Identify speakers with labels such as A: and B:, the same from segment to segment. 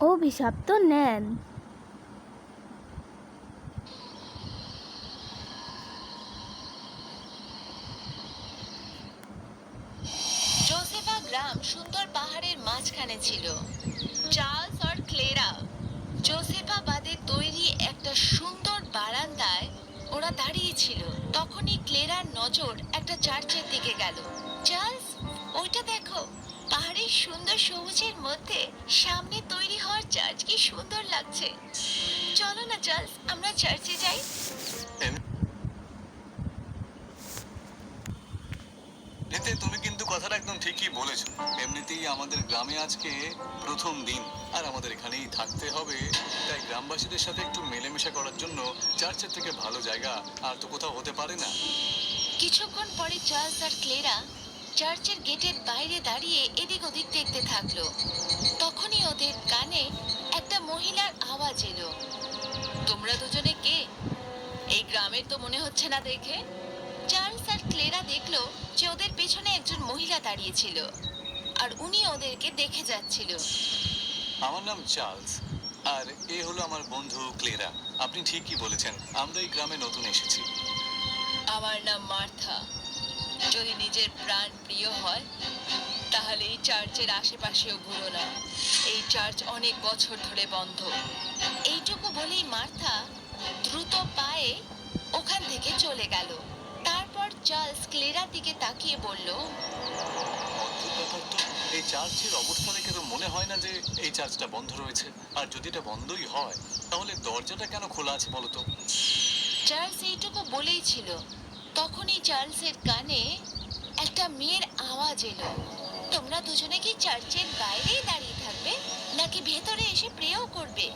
A: অভিশাপ তো নেন।
B: জোসেফা গ্রাম সুন্দর পাহাড়ের মাঝখানে ছিল। চার্লস আর ক্লেরা জোসেফা বাদে তৈরি একটা সুন্দর বারান্দায় ওরা দাঁড়িয়ে ছিল। তখনই ক্লেরার নজর একটা চার্চের দিকে গেল। চার্লস, ওইটা দেখো। পাহাড়ের সুন্দর সবুজের মধ্যে সামনে তৈরি হওয়ার চার্চ কি সুন্দর লাগছে। চলো না চার্লস আমরা চার্চে যাই।
C: এতে তুমি কিন্তু কথাটা একদম ঠিকই বলেছ। এমনিতেই আমাদের গ্রামে আজকে প্রথম দিন আর আমাদের এখানেই থাকতে হবে। তাই গ্রামবাসীদের সাথে একটু মেলামেশা করার জন্য চার্চের থেকে ভালো জায়গা আর তো কোথাও হতে পারে না।
B: কিছুক্ষণ পরে চার্লস আর ক্লেরা চার্চের গেটের বাইরে দাঁড়িয়ে এদিক ওদিক দেখতে থাকল। তখনই ওদের কানে একটা মহিলার আওয়াজ এলো। তোমরা দুজনে কে? এই গ্রামের তো মনে হচ্ছে না দেখে? চার্লস আর ক্লেরা দেখল যে ওদের পেছনে একজন মহিলা দাঁড়িয়ে ছিল আর উনি ওদেরকে দেখে যাচ্ছিল।
C: আমার নাম চার্লস আর এ হলো আমার বন্ধু ক্লেরা। আপনি ঠিকই বলেছেন আমরা এই গ্রামে নতুন এসেছি।
B: আমার নাম মার্থা। যদি নিজের প্রাণ প্রিয় হয় তাহলে এই চার্চের আশেপাশেও ঘুরো না। এই চার্চ অনেক বছর ধরে বন্ধ। এইটুকু বলেই মার্থা দ্রুত পায়ে ওখান থেকে চলে গেল। তারপর চার্লস ক্লেরার দিকে তাকিয়ে বলল
C: এই চার্চের অবস্থা দেখে তো মনে হয় না যে এই চার্চটা বন্ধ রয়েছে? আর যদি এটা বন্ধই হয় তাহলে দরজাটা কেন খোলা আছে বলতো
B: চার্লস এইটুকু বলেই ছিল। তখনই চার্লসের কানে একটা মেয়ের আওয়াজ এলো। তোমরা দুজনে কি চার্চের বাইরেই দাঁড়িয়ে থাকবে নাকি ভেতরে এসে প্রেও করবে?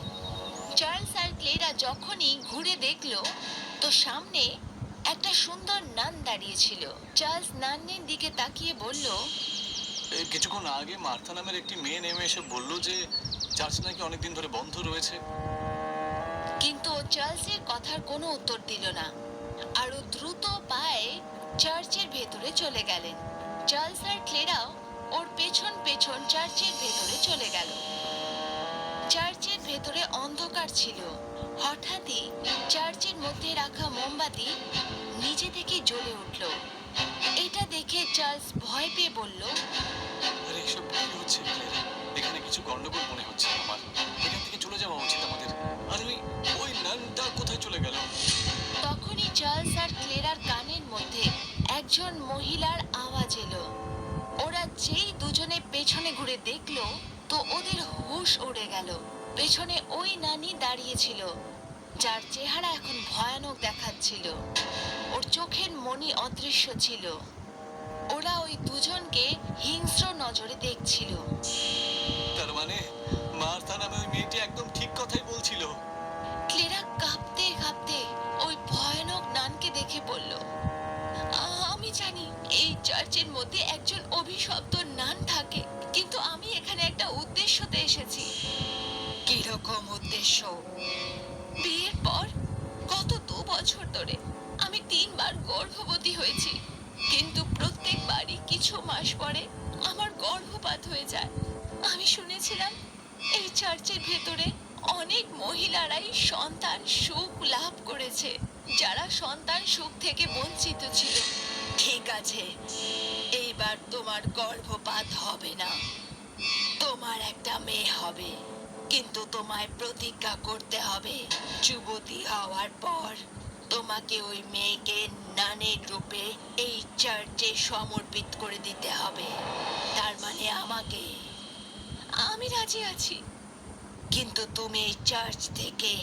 B: চার্লস আর ক্লেরা যখনই ঘুরে দেখল তো সামনে একটা সুন্দর নান দাঁড়িয়ে ছিল। চার্লস নান্নের দিকে তাকিয়ে বলল
C: কিছুক্ষণ আগে মার্থা নামের একটি মেয়ে নেমে এসে বলল যে চার্চ নাকি অনেকদিন ধরে বন্ধ রয়েছে।
B: কিন্তু চার্লসের কথার কোনো উত্তর দিল না। আরও দ্রুত চার্চের ভেতরে চলে গেলেন। চার্লস আর ক্লেরাও ওর পেছন পেছন চার্চের ভেতরে চলে গেল। চার্চের ভেতরে অন্ধকার ছিল। হঠাৎই চার্চের মধ্যে রাখা মোমবাতি নিজে থেকে জ্বলে উঠল। এটা দেখে চার্লস ভয় পেয়ে বলল,
C: আরে, এসব কি হচ্ছে এখানে কিছু গন্ডগোল মনে হচ্ছে আমার। এখান থেকে চলে যাওয়া উচিত আমাদের। আর ওই ওই নানটা কোথায় চলে গেল?
B: একজন মহিলার আওয়াজ এলো। ওরা যেই দুজনে পেছনে ঘুরে দেখল, তো ওদের হুশ উড়ে গেল। পেছনে ওই নানি দাঁড়িয়ে ছিল, যার চেহারা এখন ভয়ানক দেখাচ্ছিল। ওর চোখের মনি অদৃশ্য ছিল। ওরা ওই দুজনকে হিংস্র নজরে দেখছিল।
C: তার মানে মার্থা নামে ওই মেয়েটি একদম
B: চার্চের মধ্যে একজন অভিশপ্ত নান থাকে। কিন্তু আমি এখানে একটা উদ্দেশ্যতে এসেছি। কীরকম উদ্দেশ্য? বিয়ের পর গত দু বছর ধরে আমি তিনবার গর্ভবতী হয়েছি। কিন্তু প্রত্যেকবারই কিছু মাস পরে আমার গর্ভপাত হয়ে যায়। আমি শুনেছিলাম এই চার্চের ভেতরে অনেক মহিলারাই সন্তান সুখ লাভ করেছে, যারা সন্তান সুখ থেকে বঞ্চিত ছিল। ঠিক আছে এইবার তোমার গর্ভপাত হবে না। তোমার একটা মেয়ে হবে, কিন্তু তোমায় প্রতিজ্ঞা করতে হবে। যুবতী হওয়ার পর তোমাকে ওই মেয়েকে নানের রূপে এই চার্চে সমর্পিত করে দিতে হবে। তার মানে আমাকে। আমি রাজি আছি। কিন্তু তুমি এই চার্চ থেকে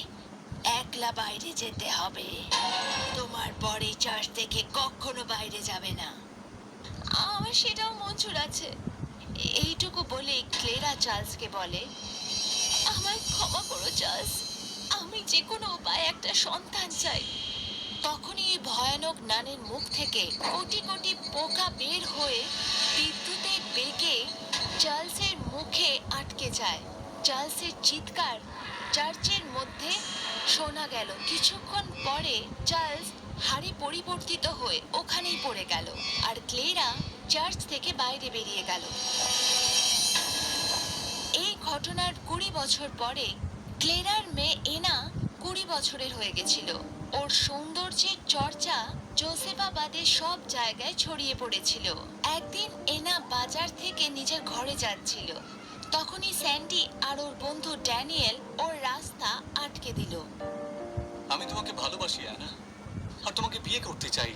B: একলা বাইরে যেতে হবে। তোমার পরে চার্চ থেকে কখনো বাইরে যাবে না। আমার সেটাও মঞ্জুর আছে। এইটুকু বলে ক্লেরা চার্লসকে বলে, আমায় ক্ষমা করো চার্লস, আমি যে কোনো উপায়ে একটা সন্তান চাই। তখনই এই ভয়ানক নানের মুখ থেকে কোটি কোটি পোকা বের হয়ে বিদ্যুতের বেগে চার্লসের মুখে আটকে যায়। চার্লসের চিৎকার চার্চের মধ্যে শোনা গেল। কিছুক্ষণ পরে চার্লস হাড়ি পরিবর্তিত হয়ে ওখানেই পড়ে গেল আর ক্লেরা চার্চ থেকে বাইরে বেরিয়ে গেল। এই ঘটনার কুড়ি বছর পরে ক্লেরার মেয়ে এনা কুড়ি বছরের হয়ে গেছিল। ওর সৌন্দর্যের চর্চা জোসেফাবাদের সব জায়গায় ছড়িয়ে পড়েছিল। একদিন এনা বাজার থেকে নিজের ঘরে যাচ্ছিল। তখনই স্যান্ডি আর ওর বন্ধু ড্যানিয়েল ওর রাস্তা আটকে দিল।
C: আমি তোমাকে ভালোবাসি না আর তোমাকে বিয়ে করতে চাই।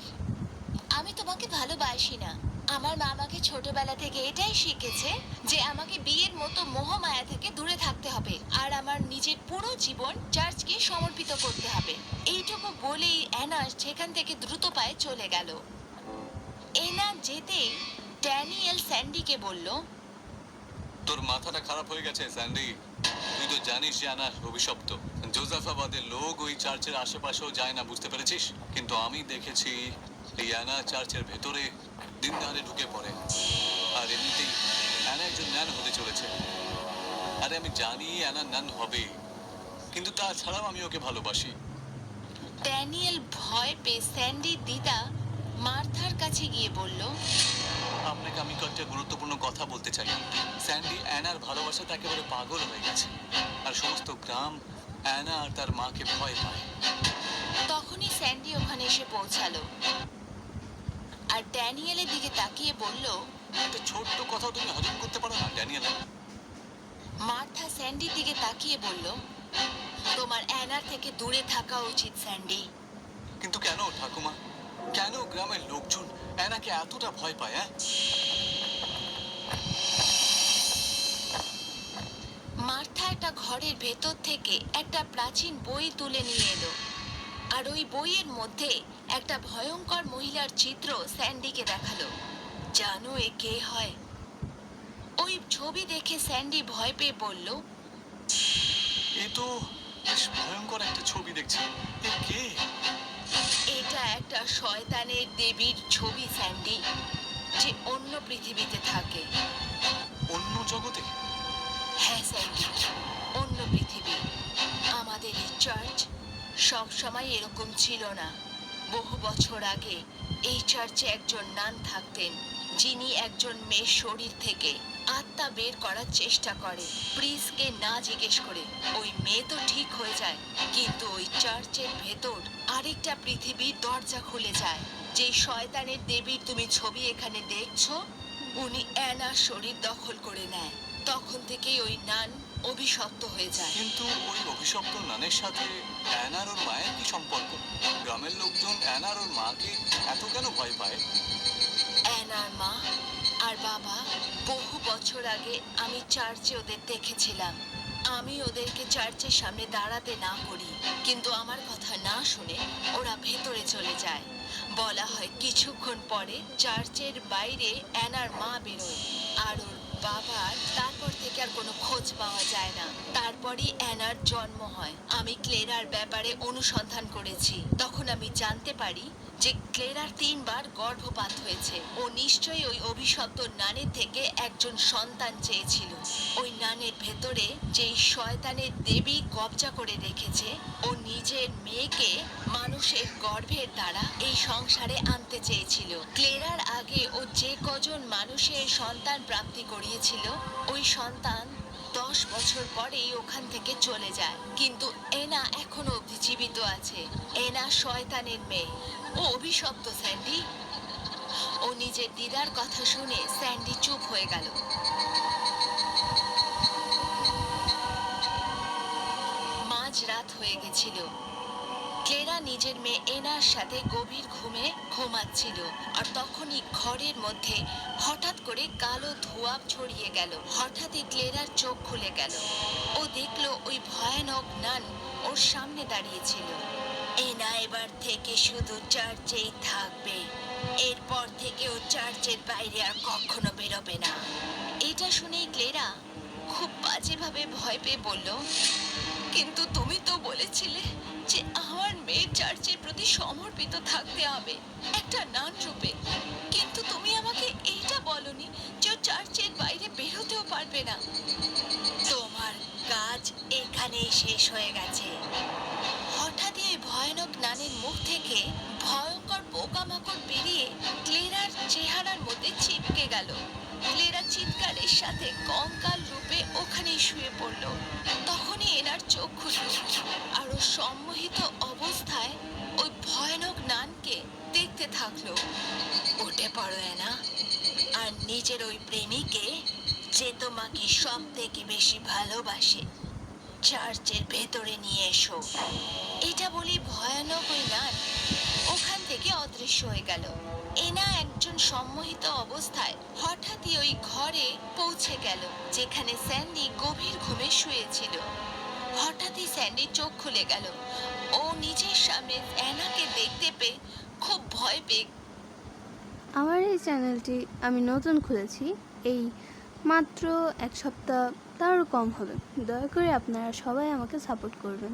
B: আমি তোমাকে ভালোবাসি না। আমার মা আমাকে ছোটবেলা থেকে এটাই শিখেছে যে আমাকে বিয়ের মতো মোহমায়া থেকে দূরে থাকতে হবে আর আমার নিজের পুরো জীবন চার্চকে সমর্পিত করতে হবে। এইটুকু বলেই অ্যানা সেখান থেকে দ্রুত পায়ে চলে গেল। এনা যেতেই ড্যানিয়েল স্যান্ডিকে বলল
C: তোর মাথাটা খারাপ হয়ে গেছে, স্যান্ডি। তুই তো জানিস যে আনার অভিশপ্ত। জোজাফাবাদের লোক ওই চার্চের আশেপাশেও যায় না, বুঝতে পেরেছিস? কিন্তু আমি দেখেছি, এই অ্যানা চার্চের ভেতরে দিনদারে ঢুকে পড়ে। আর এমনিতেই অ্যানা একজন ন্যান হতে চলেছে। আরে, আমি জানি অ্যানা ন্যান হবে। কিন্তু তাছাড়াও আমি ওকে ভালোবাসি।
B: ড্যানিয়েল ভয় পেয়ে স্যান্ডির দিদা মার্থার কাছে গিয়ে বলল
C: আপনাকে আমি কয়েকটা গুরুত্বপূর্ণ কথা বলতে চাই। স্যান্ডি অ্যানার ভালোবাসাতে একেবারে পাগল হয়ে গেছে। আর সমস্ত গ্রাম অ্যানা আর তার মাকে ভয় পায়।
B: তখনই স্যান্ডি ওখানে এসে পৌঁছালো। আর ড্যানিয়েলের দিকে তাকিয়ে বলল
C: একটা ছোট্ট কথা তুমি হজম করতে পারো না ড্যানিয়েল।
B: মার্থা স্যান্ডির দিকে তাকিয়ে বলল তোমার অ্যানার থেকে দূরে থাকা উচিত স্যান্ডি।
C: কিন্তু কেন ঠাকুমা? কেন গ্রামের লোকজন অ্যানাকে এতটা ভয় পায় হ্যাঁ?
B: মার্থা একটা ঘরের ভেতর থেকে একটা প্রাচীন বই তুলে নিয়ে এলো। আর ওই বইয়ের মধ্যে একটা ভয়ঙ্কর মহিলার চিত্র স্যান্ডিকে দেখাল। জানো এ কে হয়? ওই ছবি দেখে স্যান্ডি ভয় পেয়ে বলল
C: এ তো বেশ ভয়ঙ্কর একটা ছবি দেখছি। এ কে?
B: শয়তানের দেবীর ছবি স্যান্ডি যে অন্য পৃথিবীতে থাকে।
C: অন্য জগতে?
B: হ্যাঁ স্যান্ডি অন্য পৃথিবী। আমাদের এই চার্চ সব সময় এরকম ছিল না। বহু বছর আগে এই চার্চে একজন নান থাকতেন যিনি একজন মেয়ের শরীর থেকে আত্মা বের করার চেষ্টা করে। প্রিসকে না জিজ্ঞেস করে ওই মেয়ে তো ঠিক হয়ে যায় কিন্তু ওই চার্চের ভেতর আরেকটা পৃথিবীর দরজা খুলে যায়। যে শয়তানের দেবীর তুমি ছবি এখানে দেখছ উনি অ্যানার শরীর দখল করে নেয়। তখন থেকেই ওই নান অভিশপ্ত হয়ে যায়।
C: কিন্তু ওই অভিশপ্ত নানের সাথে অ্যানার ওর মায়ের কি সম্পর্ক? গ্রামের লোকজন অ্যানার ওর মাকে এত কেন ভয় পায়?
B: অ্যানার মা আর বাবা, বহু বছর আগে আমি চার্চে ওদের দেখেছিলাম। আমি ওদেরকে চার্চের সামনে দাঁড়াতে না করি, কিন্তু আমার কথা না শুনে ওরা ভেতরে চলে যায়। বলা হয় কিছুক্ষণ পরে চার্চের বাইরে অ্যানার মা বেরোয়, আর ওর বাবার তারপর থেকে আর কোনো খোঁজ পাওয়া যায় না। তারপরই অ্যানার জন্ম হয়। আমি ক্লেরার ব্যাপারে অনুসন্ধান করেছি। তখন আমি জানতে পারি যে ক্লেরার তিনবার গর্ভপাত হয়েছে। ও নিশ্চয়ই ওই অভিশপ্ত নানের থেকে একজন সন্তান চেয়েছিল। ওই নানের ভেতরে যেই শয়তানের দেবী কবজা করে রেখেছে, ও নিজের মেয়েকে মানুষের গর্ভের দ্বারা এই সংসারে আনতে চেয়েছিল। ক্লেরার আগে ও যে কজন মানুষের সন্তান প্রাপ্তি করিয়েছিল ওই সন্তান দশ বছর পরেই ওখান থেকে চলে যায়। কিন্তু এনা এখনও অবধি জীবিত আছে। এনা শয়তানের মেয়ে। ও অভিশপ্ত, স্যান্ডি। ও নিজের দিদার কথা শুনে স্যান্ডি চুপ হয়ে গেল। মাঝ রাত হয়ে গেছিল। ক্লেরা নিজের মেয়ে এনার সাথে গভীর ঘুমে ঘুমাচ্ছিল আর তখনই ঘরের মধ্যে হঠাৎ করে কালো ধোঁয়া ছড়িয়ে গেল। হঠাৎই ক্লেরার চোখ খুলে গেল। ও দেখল ওই ভয়ানক নান ওর সামনে দাঁড়িয়েছিল। এনা এবার থেকে শুধু চার্চেই থাকবে। এরপর থেকে ও চার্চের বাইরে আর কখনো বেরোবে না। এটা শুনেই ক্লেরা খুব বাজেভাবে ভয় পেয়ে বলল, কিন্তু তুমি তো বলেছিলে যে আমার মেয়ের চার্চের প্রতি সমর্পিত থাকতে হবে, একটা নান রূপে কিন্তু তুমি আমাকে এইটা বলনি যে চার্চের বাইরে বেরোতেও পারবে না। তোমার কাজ এখানেই শেষ হয়ে গেছে। হঠাৎই এই ভয়ানক নানের মুখ থেকে ভয়ঙ্কর পোকামাকড় বেরিয়ে ক্লেরার চেহারার মধ্যে চিপকে গেল। ক্লেরা চিৎকারের সাথে কঙ্কাল রূপে ওখানেই শুয়ে পড়ল। তখনই এনার চোখ আরও সম্মোহিত অবস্থায় ওই ভয়ানক নানকে দেখতে থাকল। উঠে পড়ো এনা আর নিজের ওই প্রেমিকে যে তোমাকে সব থেকে বেশি ভালোবাসে চার্চের ভেতরে নিয়ে এসো। এটা বলি ভয়ানক ওই নান ওখান থেকে অদৃশ্য হয়ে গেল। এনা একজন সম্মোহিত অবস্থায় হঠাৎই ওই ঘরে পৌঁছে গেল, যেখানে স্যান্ডি গভীর ঘুমে শুয়েছিল। হঠাৎই স্যান্ডির চোখ খুলে গেল। ও নিজের সামনে অ্যানাকে দেখতে পেয়ে খুব ভয় পেয়ে
A: আমার এই চ্যানেলটি আমি নতুন খুলেছি। এই মাত্র এক সপ্তাহ, তারও কম হবে। দয়া করে আপনারা সবাই আমাকে সাপোর্ট করবেন।